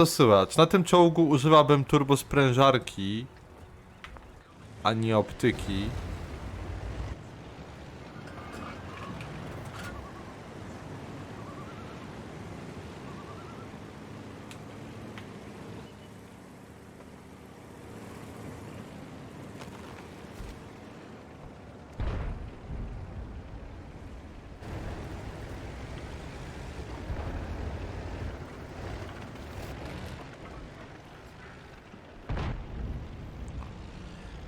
Dosyłacz. Na tym czołgu używałbym turbosprężarki, a nie optyki.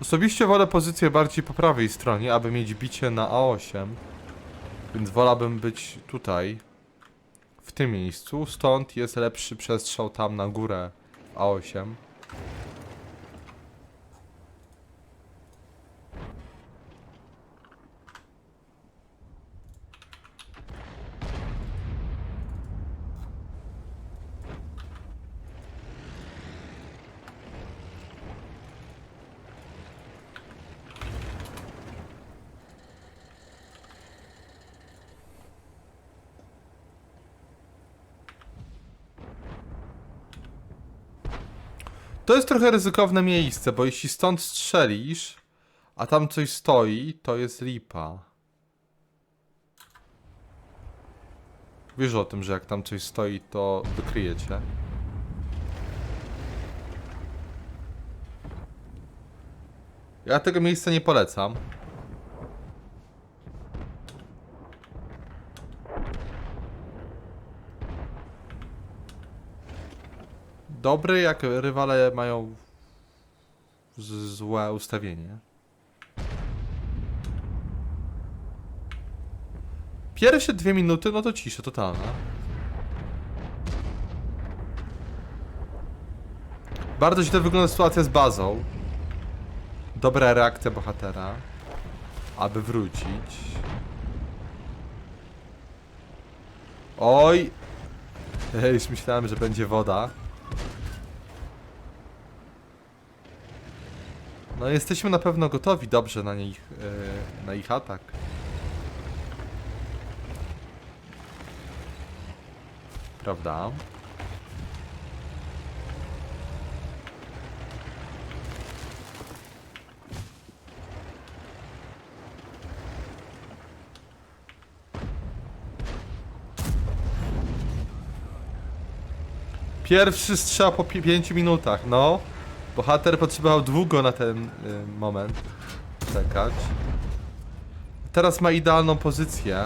Osobiście wolę pozycję bardziej po prawej stronie, aby mieć bicie na A8. Więc wolałbym być tutaj, w tym miejscu. Stąd jest lepszy przestrzał tam na górę w A8. To jest trochę ryzykowne miejsce, bo jeśli stąd strzelisz, a tam coś stoi, to jest lipa. Wiesz o tym, że jak tam coś stoi, to wykryjecie. Ja tego miejsca nie polecam. Dobry, jak rywale mają złe ustawienie. Pierwsze dwie minuty, no to cisza totalna. Bardzo źle wygląda sytuacja z bazą. Dobra reakcja bohatera, aby wrócić. Oj! Ja już myślałem, że będzie woda. No jesteśmy na pewno gotowi dobrze na nich, yy, na ich atak. Prawda? Pierwszy strzał po 5 minutach, no. Bohater potrzebował długo na ten y, moment czekać. Teraz ma idealną pozycję.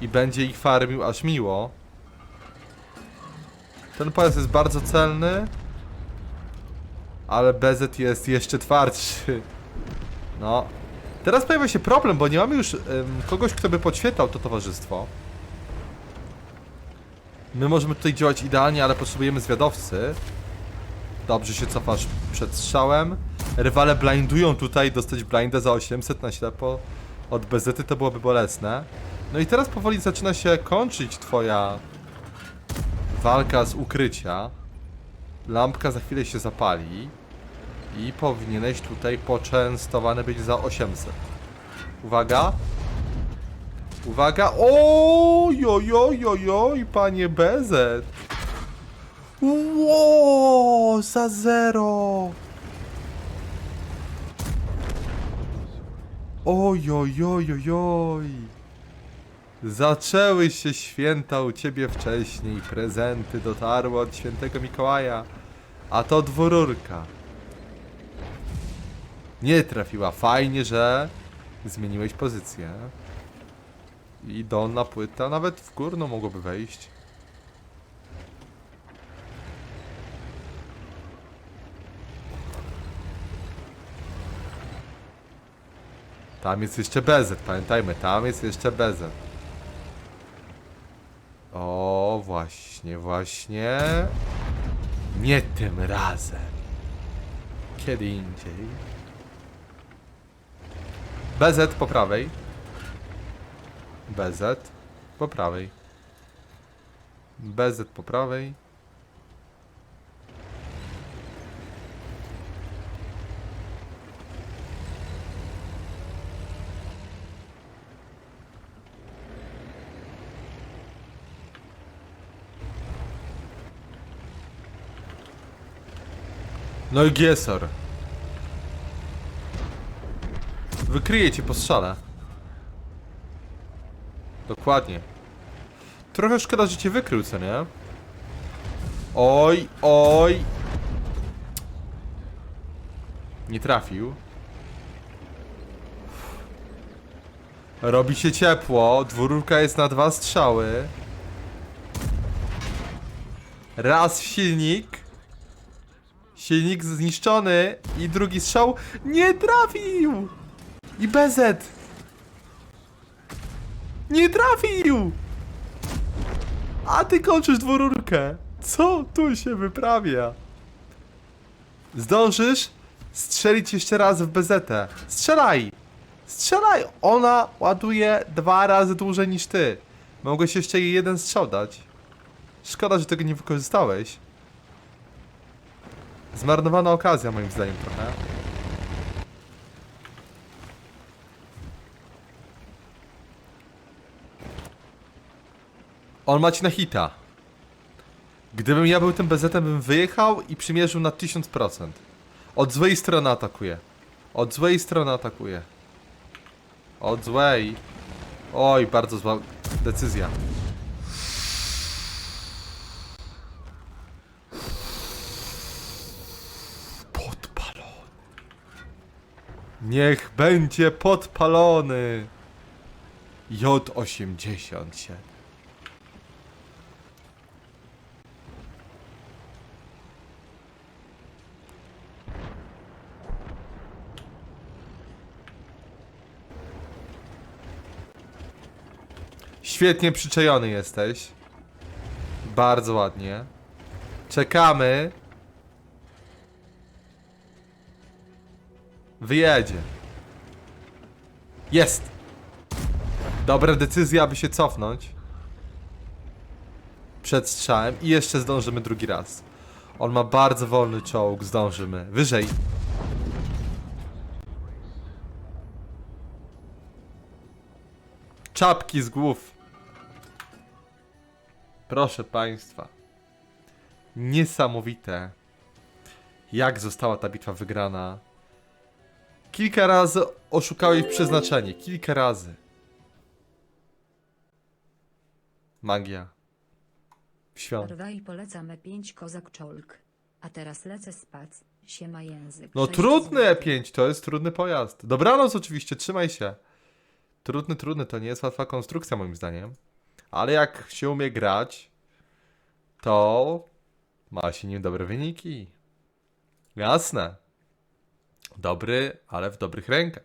I będzie ich farmił aż miło. Ten pojazd jest bardzo celny. Ale BZ jest jeszcze twardszy. No. Teraz pojawia się problem, bo nie mamy już ym, kogoś, kto by podświetlał to towarzystwo. My możemy tutaj działać idealnie, ale potrzebujemy zwiadowcy. Dobrze się cofasz przed strzałem. Rywale blindują tutaj, dostać blinda za 800 na ślepo od BZ to byłoby bolesne. No i teraz powoli zaczyna się kończyć twoja walka z ukrycia. Lampka za chwilę się zapali. I powinieneś tutaj poczęstowany być za 800. Uwaga. Uwaga. Oj, oj, oj, oj, oj, panie BZ. Ło, za zero. Oj, oj, oj, oj, oj. Zaczęły się święta u ciebie wcześniej. Prezenty dotarły od świętego Mikołaja. A to dwururka. Nie trafiła. Fajnie, że zmieniłeś pozycję. I dolna płyta nawet w górną mogłoby wejść. Tam jest jeszcze BZ, pamiętajmy, tam jest jeszcze BZ. O, właśnie, właśnie. Nie tym razem. Kiedy indziej. BZ po prawej. BZ po prawej. BZ po prawej. No i Giesor. Wykryje cię po strzale. Dokładnie. Trochę szkoda, że cię wykrył, co nie? Oj, oj. Nie trafił. Robi się ciepło, dwururka jest na dwa strzały. Raz w silnik. Silnik zniszczony i drugi strzał nie trafił! I bezet! Nie trafił! A ty kończysz dwururkę! Co tu się wyprawia? Zdążysz strzelić jeszcze raz w bezetę. Strzelaj! Strzelaj! Ona ładuje dwa razy dłużej niż ty. Mogłeś jeszcze jej jeden strzał dać. Szkoda, że tego nie wykorzystałeś. Zmarnowana okazja moim zdaniem trochę. On ma ci na hita. Gdybym ja był tym bezetem, bym wyjechał i przymierzył na 1000%. Od złej strony atakuje. Od złej strony atakuje. Od złej. Oj, bardzo zła decyzja. Podpalony. Niech będzie podpalony. J87. Świetnie przyczajony jesteś. Bardzo ładnie. Czekamy. Wyjedzie. Jest! Dobra decyzja, aby się cofnąć. Przed strzałem i jeszcze zdążymy drugi raz. On ma bardzo wolny czołg, zdążymy. Wyżej. Czapki z głów. Proszę Państwa. Niesamowite. Jak została ta bitwa wygrana. Kilka razy oszukałeś przeznaczenie. Kilka razy. Magia. Świąt. Rwa i polecam E5 kozak czołg. A teraz lecę spać, się ma język. No trudny złotych. E5, to jest trudny pojazd. Dobranoc oczywiście, trzymaj się. Trudny, trudny, to nie jest łatwa konstrukcja moim zdaniem. Ale jak się umie grać, to ma się nim dobre wyniki. Jasne. Dobry, ale w dobrych rękach.